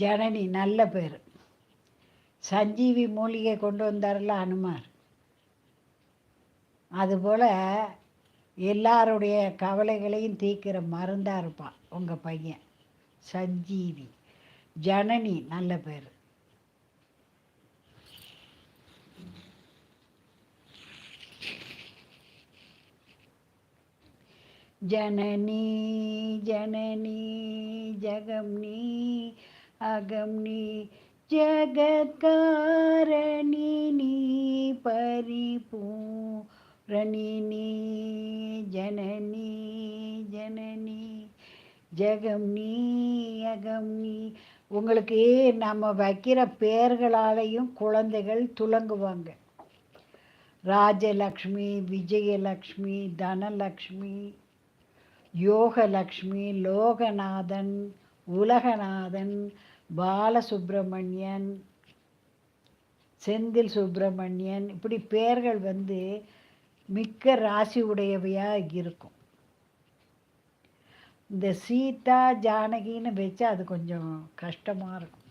ஜனனி நல்ல பேர். சஞ்சீவி மூலிகை கொண்டு வந்தார்ல அனுமார். அதுபோல் எல்லாருடைய கவலைகளையும் தீர்க்கிற மருந்தாக இருப்பான் உங்கள் பையன். சஞ்சீவி. ஜனனி நல்ல பேர். ஜனனி ஜனனி ஜகம் நீ அகம் நீ ஜகத்காரணி நீ பரிபூரணி நீ ஜனனி ஜனனி. ஜெகம் நீ அகம் நீ. உங்களுக்கு நம்ம வைக்கிற பெயர்களாலையும் குழந்தைகள் துலங்குவாங்க. ராஜலக்ஷ்மி விஜயலக்ஷ்மி தனலக்ஷ்மி யோகலக்ஷ்மி லோகநாதன் உலகநாதன் பாலசுப்ரமணியன் செந்தில் சுப்பிரமணியன் இப்படி பெயர்கள் வந்து மிக்க ராசி உடையவையாக இருக்கும். இந்த சீதா ஜானகின்னு வச்சா அது கொஞ்சம் கஷ்டமாக இருக்கும்.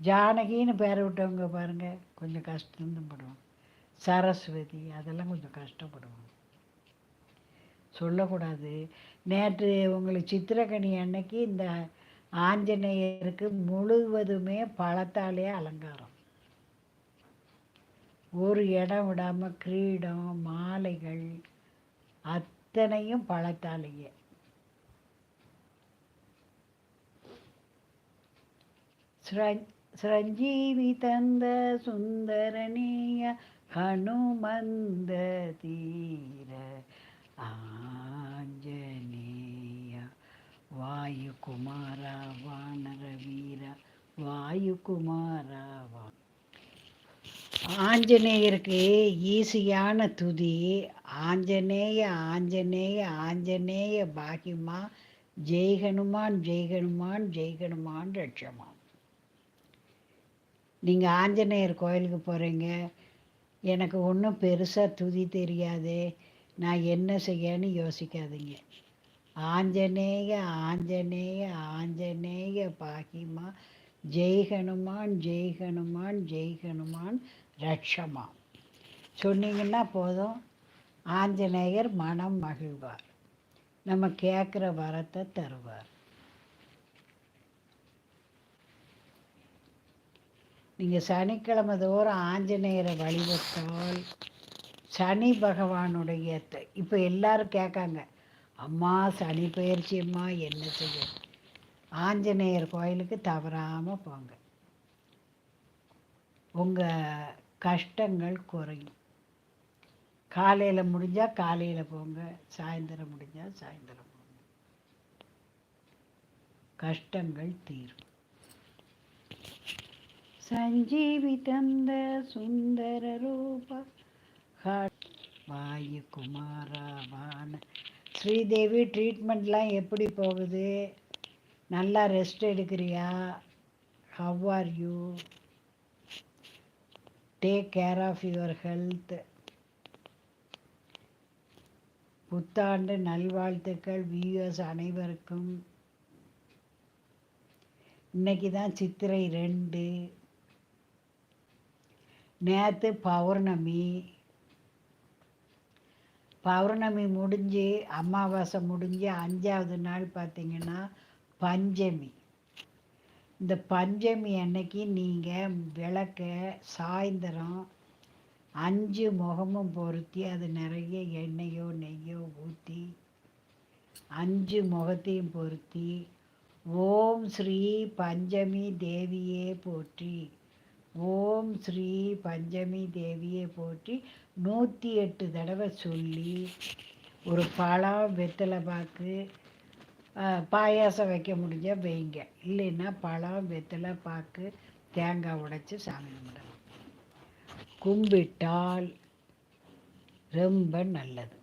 ஜானகின்னு பேரை விட்டவங்க பாருங்கள் கொஞ்சம் கஷ்டம் படுவோம் சரஸ்வதி அதெல்லாம் கொஞ்சம் கஷ்டப்படுவோம் சொல்லக்கூடாது. நேற்று உங்களுக்கு சித்திரக்கனி அன்னைக்கு இந்த ஆஞ்சநேயருக்கு முழுவதுமே பழத்தாலே அலங்காரம். ஒரு இடம் விடாமல் கிரீடம் மாலைகள் அத்தனையும் பழத்தாலேயே. சஞ்சீவி தந்த சுந்தரனிய ஹனுமந்த தீர ஆஞ்சநேய வாயுகுமார வானர வீர வாயுகுமார வா. ஆஞ்சநேயருக்கு ஈஸியான துதி ஆஞ்சநேய ஆஞ்சநேய ஆஞ்சநேய பாகிமா ஜெய்கனுமான் ஜெய்கனுமான் ஜெய்கனுமான் ரட்சமான் நீங்கள் ஆஞ்சநேயர் கோயிலுக்கு போகிறீங்க எனக்கு ஒன்றும் பெருசாக துதி தெரியாது நான் என்ன செய்யன்னு யோசிக்காதீங்க. ஆஞ்சநேய ஆஞ்சநேய ஆஞ்சநேய பாகிமா ஜெய் ஹனுமான் ஜெய் ஹனுமான் ஜெய் ஹனுமான் ரட்சமா சொன்னீங்கன்னா போதும். ஆஞ்சநேயர் மனம் மகிழ்வார். நம்ம கேட்குற வரத்தை தருவார். நீங்கள் சனிக்கிழமை தோறும் ஆஞ்சநேயரை வழிபட்டால் சனி பகவானுடைய இப்போ எல்லாரும் கேட்காங்க அம்மா சனி பயிற்சி அம்மா என்ன செய்ய ஆஞ்சநேயர் கோயிலுக்கு தவறாமல் போங்க. உங்கள் கஷ்டங்கள் குறையும். காலையில் முடிஞ்சால் காலையில் போங்க சாயந்தரம் முடிஞ்சால் சாயந்தரம் போங்க. கஷ்டங்கள் தீரும். சஞ்சீவி தந்த சுந்தர ரூபா குமாரவான ஸ்ரீதேவி ட்ரீட்மெண்ட்லாம் எப்படி போகுது? நல்லா rest எடுக்கிறியா? How are you take care of your health புத்தாண்டு நல்வாழ்த்துக்கள் வியூஎஸ் அனைவருக்கும். இன்னைக்கு தான் சித்திரை ரெண்டு. நேற்று பௌர்ணமி. பௌர்ணமி முடிஞ்சு அமாவாசை முடிஞ்சு அஞ்சாவது நாள் பார்த்திங்கன்னா பஞ்சமி. இந்த பஞ்சமி அன்னைக்கு நீங்கள் விளக்க சாயந்தரம் அஞ்சு முகமும் பொருத்தி அது நிறைய எண்ணெயோ நெய்யோ ஊற்றி அஞ்சு முகத்தையும் பொருத்தி ஓம் ஸ்ரீ பஞ்சமி தேவியே போற்றி. ஓம் ஸ்ரீ பஞ்சமி தேவியை போற்றி நூற்றி எட்டு தடவை சொல்லி ஒரு பழம் வெத்தலை பாக்கு பாயாசம் வைக்க முடிஞ்சால் வைங்க. இல்லைன்னா பழம் வெத்தலை பாக்கு தேங்காய் உடைச்சி சாமி கும்பிடலாம். கும்பிட்டால் ரொம்ப நல்லது.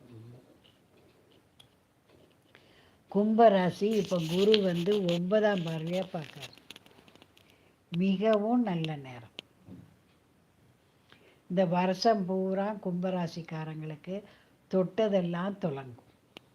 கும்பராசி இப்போ குரு வந்து ஒன்பதாம் பார்வையாக பார்க்காரு. மிகவும் நல்ல நேரம். இந்த வருஷம் பூரா கும்பராசிக்காரங்களுக்கு தொட்டதெல்லாம் தொடங்கும்